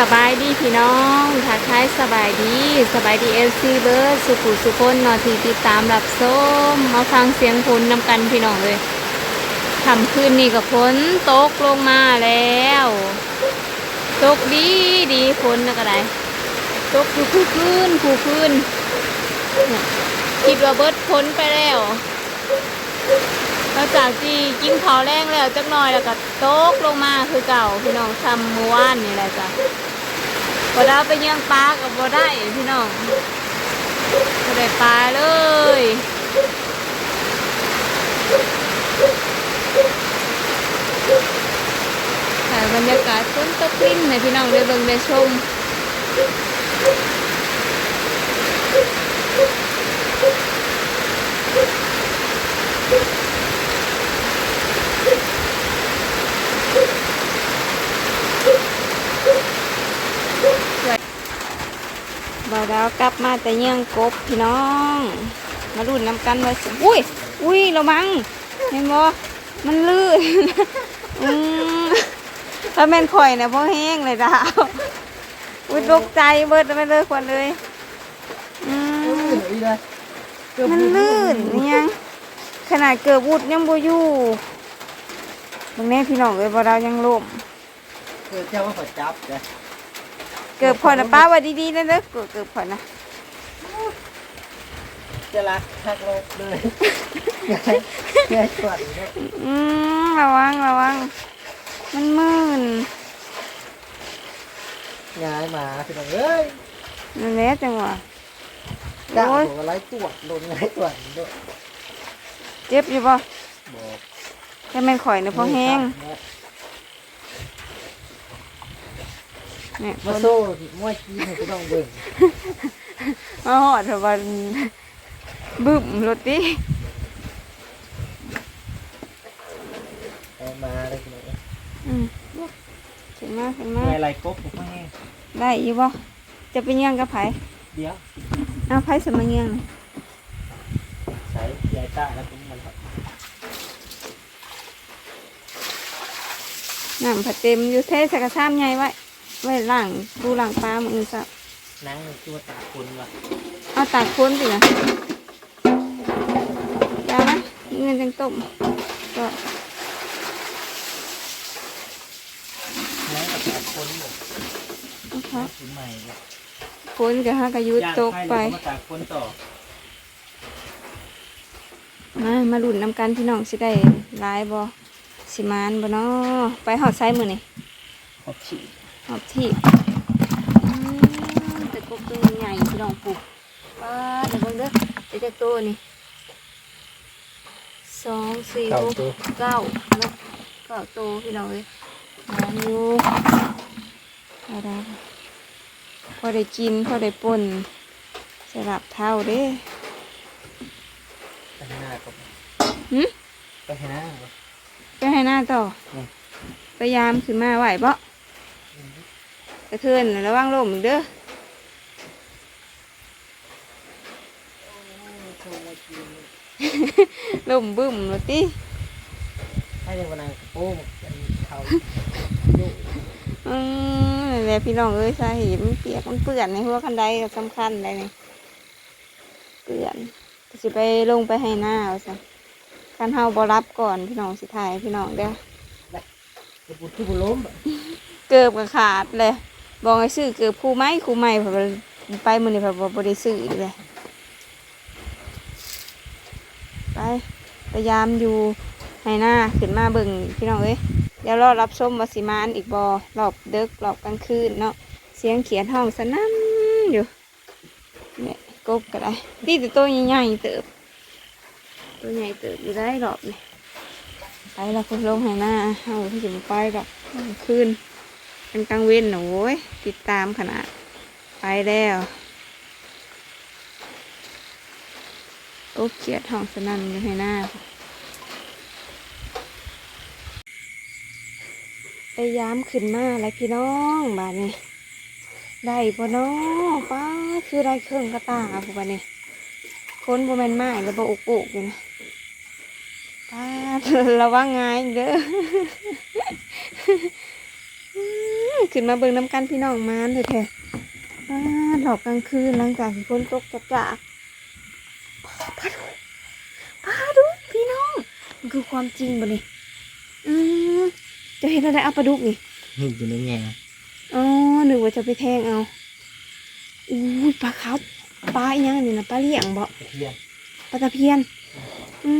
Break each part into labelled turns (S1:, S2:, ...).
S1: สบายดีพี่น้องทักทายสบายดีสบายดีเอลซีเบิร์ดสุขุสุคนนอทีติดตามรับส้มมาฟังเสียงฝนนำกันพี่น้องเลยทำคืนนี้กับฝนตกลงมาแล้วตกดีดีฝนนะก็ได้ตกคู่คู่คืนคู่คืนเนี่ยคิดว่าเบิร์ดพ้นไปแล้วหลังจากที่กินข้าแรงแล้วจักหน่อยแล้วก็ตกลงมาคือเก่าพี่น้องทำเมื่อวานนี่แหละจ้ะ บ่ได้เอาไปเยี่ยงปลากับบ่ได้พี่น้องบ่ได้ปลาเลยถ่บรรยากาศฝนตกลิ้นให้พี่น้องได้เบิ่งได้ชมาวดาวกลับมาแต่เยี่ยงกบพี่น้อง มารุ่นน้ำกันว่าสิอุ้ยอุ้ยเรามังเห็นบ่มันลื่นอืมถ้าแม่นข่อยเนี่ยพอแห้งเลยดาวอุ้ยตกใจเบิดไปเลยควันเลยอืมมันลื่นนี่ยังขนาดเกือบวุดยังบ่อยู่ตรงนี้พี่น้องเอ้ยบ่าวดาวยังล่ม
S2: เกิดเจ้าว่าขอจับเลย
S1: เกือบพอนะป้าว่าดีๆนะเด้อเกือบเกือบพอนะ
S2: จะรักทักโลกเลยแย่ก่อนเนี่ย
S1: อืมระวังระวัง มันมืน
S2: ย้ายมาคือแบบเอ้ย
S1: นั่นแหละจังหวะ
S2: กล้า
S1: โอ้ย
S2: บอกว่าไล่ตรวจโดนไล่ตรวจด้วย
S1: เจ็บอยู่ป่ะ
S2: บอก
S1: แต่แม่นข่อยเนี่ยพอแห้ง เนี่ย
S2: มาโซ่มวยจีนให้พี่น้องเบิ่ง
S1: มาหอดเถอะวันบึ้มรถดิ
S2: เอามาเลยพี่น้อง
S1: อืมขึ้นมาขึ้นมา
S2: ไม่ไรกบผมให้
S1: ได้อยู่ป่ะจะไปเยี่ยงกับไผ
S2: เดี๋ยว
S1: เอาไผสมาเยี่ยง
S2: ใส่ยายตาแล้วผมมันครับ
S1: น้ำผัดเต็มอยู่เทใส่กระซ้ำใหญ่ไว้ ไว้ล่างดูล่างปลามือซับ
S2: นั่งตัวตาคนว่ะ
S1: เอาตากค้นสินะยาวนะเงินจังต้มก็
S2: นั่งกับตาคนหมด
S1: เอาเขา
S2: ถึงใหม่เนี่ย
S1: ค้นกับฮากระยุด
S2: ย่าง
S1: ตก
S2: ไข่
S1: ไป
S2: แล้วก็มาตาคนต่อ
S1: มามาลุ่นนำกันพี่น้องสิได้หลายบ่สิมานบ่เนาะไปหอดไซมือนี่
S2: ขอบฉีด
S1: หอดที่อืมแต่กบตัวใหญ่พี่น้องปลูกป้าเดี๋ยวเบิ่งเด้อเดี๋ยวจะโตนี่สองสี่
S2: เก่า
S1: หก
S2: ตัว
S1: เก้าเนาะเก้าโตพี่น้องเอ้ยมองอยู่เอาได้พอได้กิน พอได้ป่นสลับเท่าเด้
S2: ไปให้หน้าครับ
S1: หึ
S2: ไปให้หน้าครับ
S1: ไปให้หน้าต่อ
S2: อืม
S1: พยายามขึ้นมาไหวปะ กระเทือนระวังลมเด้อลมบึ้มรถติ
S2: ให้ในวันนั้นโอ้มันเขาอยู่
S1: อืมนั่นแหละพี่น้องเอ้ยสาเหตุมันเปียกมันเปื่อนในหัวคันใดก็สำคัญเลยนี่เปื่อนก็สิไปลงไปให้หน้าเอาซะคันเฮาบ่รับก่อนพี่น้องสิถ่ายพี่น้องเด้อ
S2: จะปุดที่บุล้ม
S1: เกือบกับขาดเลย บอกให้ซื้อเกือบคู่ไม้คู่ไม้เพอไปมือนี่เพอบ่ได้ซื้ออีกเลยไปพยายามอยู่ให้หน้าขึ้นมาเบิ่งพี่น้องเอ้ยเดี๋ยวรอรับชมวสิมานอีกบอรอบเดึกรอบกลางคืนเนาะเสียงเขียนห้องสนั่นอยู่เนี่ยกบก็ได้ตีแต่ตัวใหญ่ๆเติบตัวใหญ่เติบอยู่ได้รอบนี่ไปแล้วคุณลงให้หน้าเอาที่จะไปดอกกลางคืน เป็นกลางเว้นนะโว้ยติดตามขนาด ไปแล้ว โอ้เขียดห้องสนั่นอยู่ให้หน้าไปย้ามขึ้นมาแล้วพี่น้องบาดนี้ได้ปะน้องป้าคือได้เครื่องกระตาผู้บาดนี้ค้นโบแมนไม้แล้วบอุกอุกอยู่นะป้าระวังงายเด้อ ขึ้นมาเบิ่งน้ำกันพี่น้องมานแท้ๆอ้าหลอกกลางคืนหลังจากที่ฝนตกจัดจ้าพาดูพาดูพี่น้องมันคือความจริงบ่นี่อืมจะเห็นอะไรเอาปลาดุกนี่
S2: นี่อยู่ในแง่
S1: อ๋อนึกว่าจะไปแทงเอาอุ้ยปลาขาวปลาอีหยังนี่นะปลาเลี้ยงบ่
S2: ตะเพียน
S1: ปลาตะเพียน อื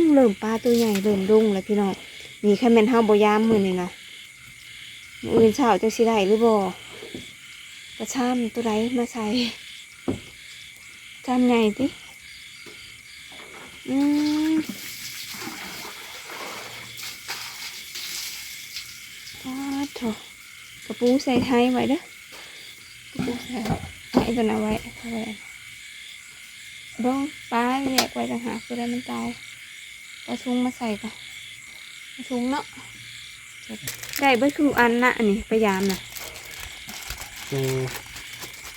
S1: มเริ่มปลาตัวใหญ่เริ่มลงแล้วพี่น้องนี่แค่แม่นเฮาบ่ยามมื้อนี่นะ มื้ออื่นเช้าจักสิได้หรือบ่กระช่ำตัวใดมาใส่จำใหญ่ติอืมอ้าวโถกระปูใส่ไทยไว้เด้อกระปูใส่ไว้ตัวนั้นไว้เอาไว้เบ้งปลาแยกไว้ต่างหากคือได้มันตายปลาทุงมาใส่ก่อนปลาทุงเนาะ ได้เบิดคืออันนะอันนี้พยายามนะ
S2: ตัว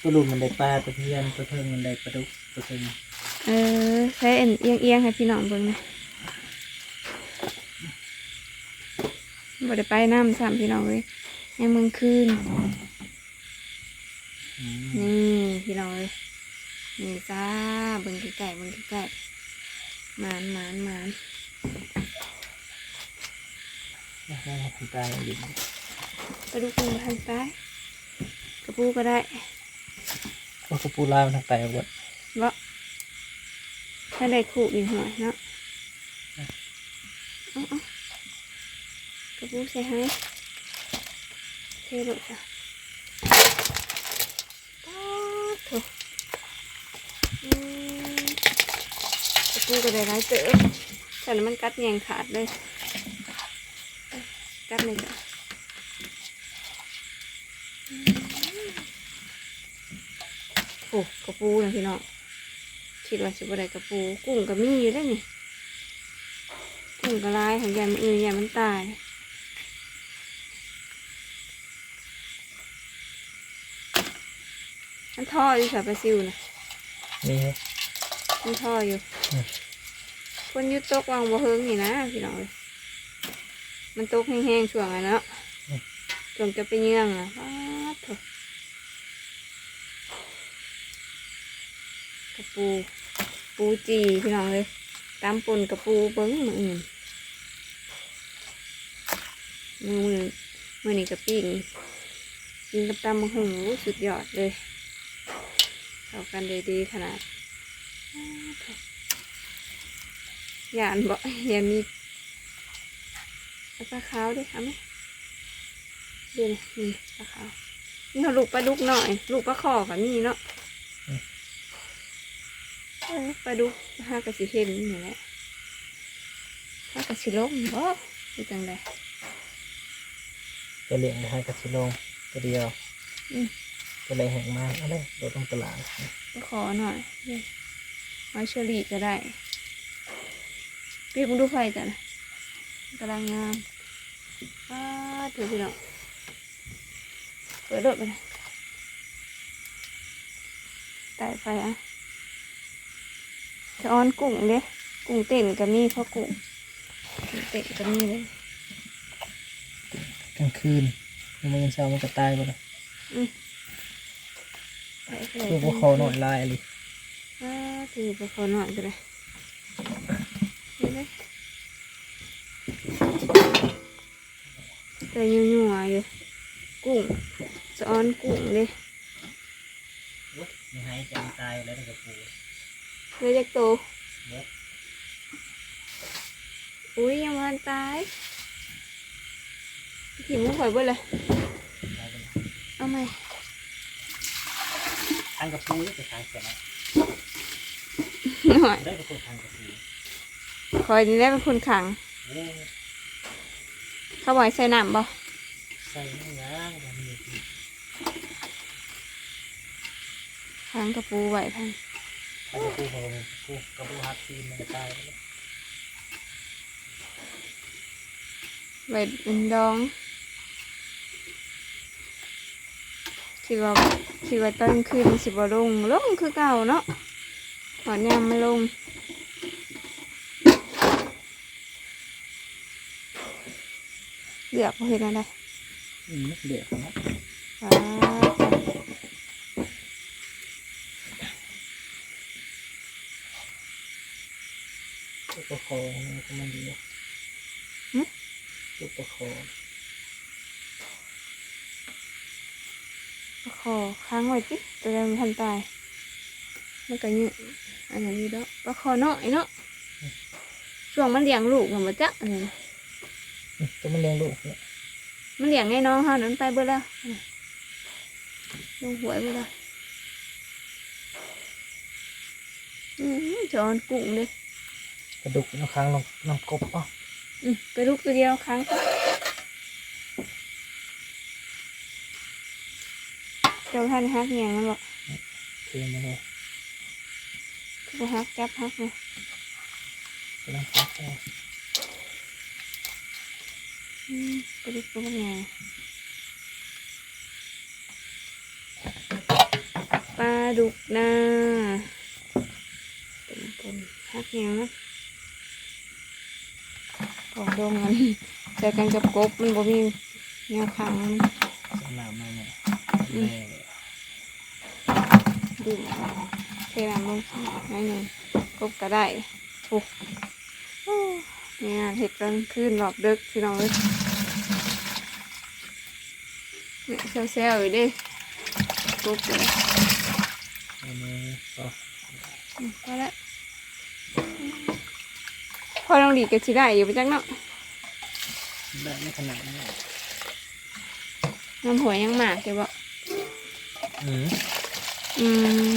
S2: ตัวลุมมันได้ปลาตะเพียนตัวเทิงมันได้ปลาดุกตัวเทิง
S1: เออใช้เอ็นเอียงเอียงๆให้พี่น้องเบิ่งนะบ่ได้ไปน้ำสามพี่น้องเลยยังมึงคืน
S2: อืม
S1: นี่พี่น้องเลยนี่จ้าเบิ่งใกล้ๆเบิ่งใกล้ๆหมานหมานหมาน
S2: แล้วก็ทำตายอยู่
S1: ไปดูคุณทางซ้ายกระปูก็ได้
S2: ก็กระปูลายมันทำตายเอาหมด
S1: เนาะถ้าได้คู่อีกหน่อยเนาะเอาเอากระปูใส่ให้เทลงจ้ะป๊าดโถอืมกระปูก็ได้หลายเต๋อแต่แล้วมันกัดแยงขาดเลย กัดเลยจ้ะอืมโอ้กระปูนะพี่น้องคิดว่าสิบอะไรกระปูกุ้งก็มีอยู่ได้นี่กุ้งก็ลายของยายมันอื่นยายมันตายมันท่ออยู่สับปลาซิวนะ
S2: นี่ฮะ
S1: มันท่ออยู่
S2: อืม
S1: คนอยุตกวางบ่เฮิงนี่นะพี่น้องเลย มันตกแห้งๆช่วงอะเนาะช่วงจะไปเยื่องอะป๊าดโถกระปู ปูจีพี่น้องเลยตามปนกระปูเบิ้งมืออื่นมือมือมือนี่กระปิ้งกินกับตำมะหูสุดยอดเลยเข้ากันด้ดีขนาดอ้าวโถ่ยานบ่ยานมี ปลาขาวดิเอาไหมเดี๋ยวนะนี่ปลาขาวนี่เขาลูกปลาดุกหน่อย ลูกปลาคอกับมีเนาะเออปลาดุกห้ากระสิเห็นนี่แหละห้ากระสิลมบ่คือจังได
S2: จะเลี้ยงได้ให้กระสิลงตัวเดียว
S1: อืม
S2: ตัวอะไรแห้งมากเอะไรโดดลงตลาด
S1: ก็ขอหน่อยนี่หอยเชอรี่ก็ได้พี่มึงดูไฟจ้ะนะ กำลังงามอ้าถือพี่น้องเปิดรถไปนะแต่ไฟอะจะออนกุ้งเด้กุ้งเต้นก็มีเพราะกุ้งกุ้งเต้นก็มีเลย
S2: กลางคืนมันเช้ามันก็ตายไปเลย
S1: ไปเลย
S2: คือพวกเขาหน่อยลายอะไร
S1: อ่าถือไปขอหน่อยก็ได้เห็นไหม แต่ยัวๆอยู่กุ้งจะออนกุ้งเลย
S2: ไม่ให้จะตายแล้วกระปู
S1: เลยจะโต
S2: เบิด
S1: อุ้ยยังมันตายถิ่มมุ้งข่อยเบิดเลย
S2: ตายไปแล้ว
S1: เอาไหม
S2: ทางกระปูนี่จะทางแก่
S1: หน่อย
S2: ได้กระปูทางกระปู
S1: คอยนี่ได้เป็นคนขัง
S2: เอ้ย
S1: เขาบอกให้ใส่น้ำบ่
S2: ใส่ไม่ยากมันมีที่
S1: ขังกระปูไว้พัน
S2: ทางกระปูของกระปูกระปูฮักซีนมันก็ตายไปแล้ว
S1: ไว้เป็นดองคิดว่าคิดว่าตอนคืนมันสิบ่ลงลงคือเก่าเนาะหอนยามมันลง ลือกเห็นอะไร
S2: อืมเด็กนะ
S1: ว้า
S2: ตัวประคองก็มันดีตัวประคอง
S1: ปลาคอค้างไว้จิตัวใดมันทันตายมันก็ยืดอันนั้นอยู่แล้วปลาคอน้อยเนาะช่วงมันเลี้ยงลูกมันมาจักอันนั้
S2: ตัวมันเลี้ยงลูกเนี่ย
S1: มันเลี้ยงไงน้องเฮานั้นไปเบิดแล้วลงหวยเบิดแล้วอืมจอนกุ้งเลย
S2: กระดูกน้ำค้างลงน้ำกบป่ะ
S1: อืมไปลูกตัวเดียวค้างก็เจ้าท่านฮักเงียงมันบอก
S2: เทียนมาเลย
S1: กูฮักจับฮักเลย
S2: กำลังพักเลย
S1: อืมไปลูกตัวเงียงปลาดุกนาเป็นคนฮักเงียงนะของดงมันแต่กันกับกบมันบ่มีแนวขังมัน
S2: สนามมาเนี่ย
S1: อืม
S2: แม่
S1: ดินเทน้ำลงน่อยหนึ่งกบก็ได้ถูก เนี่ยเห็ดกลางคืนหลอกดึกพี่น้องเลยเนี่ยเซลล์ๆอยู่ดิกบเลย
S2: อันนี้ก็
S1: อืมพอแล้วพอลองดีก็สิได้อยู่ไปจักเนาะ
S2: ได้ไม่ขนาดนี้
S1: น้ำหัวยังหมากอยู่บ่
S2: อืม
S1: อืม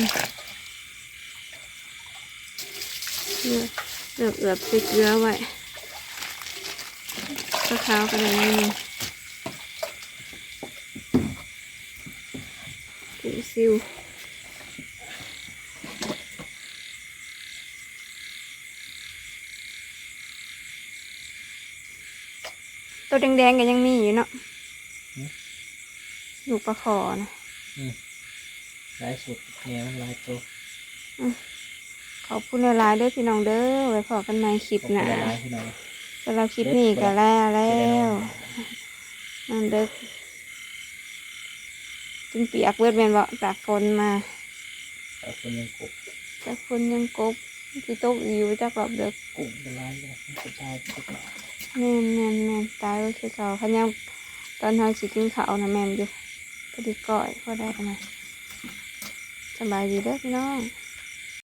S1: เลือกเลือกเอือบใส่เกลือไว้ ก็ขาวก็ได้นิดนึงกินซิวตัวแดงๆก็ยังมีอยู่เนาะลูกปลาขอนะ
S2: ลายสุดเนี่ยมันลายตัว
S1: ขอบคุณหลายๆเด้อพี่น้องเด้อ ไว้พอกันใหม่คลิป
S2: ขอบ
S1: หน้า
S2: คุณหลายๆพี่น้อง
S1: สำหรับคลิปนี้ก็แล้วแล้
S2: จะได้นอ
S1: วนนั่นเด้อจนเปียกเบิดแม่นบ่จากฝนมา
S2: ขอบคุณยังกบ
S1: จากฝนยังกบที่ตกอยู่จากรอบเด้อ
S2: กุ้งเป็นลายเลยมันกระจายทุกอย่าง
S1: แม่นแม่นแม่นตายไว้คือเก่าคันยังตอนเฮาสิกินข้าวนะแม่นอยู่พอดีก้อยพอได้กันนะสบายดีเด้อพี่น้อง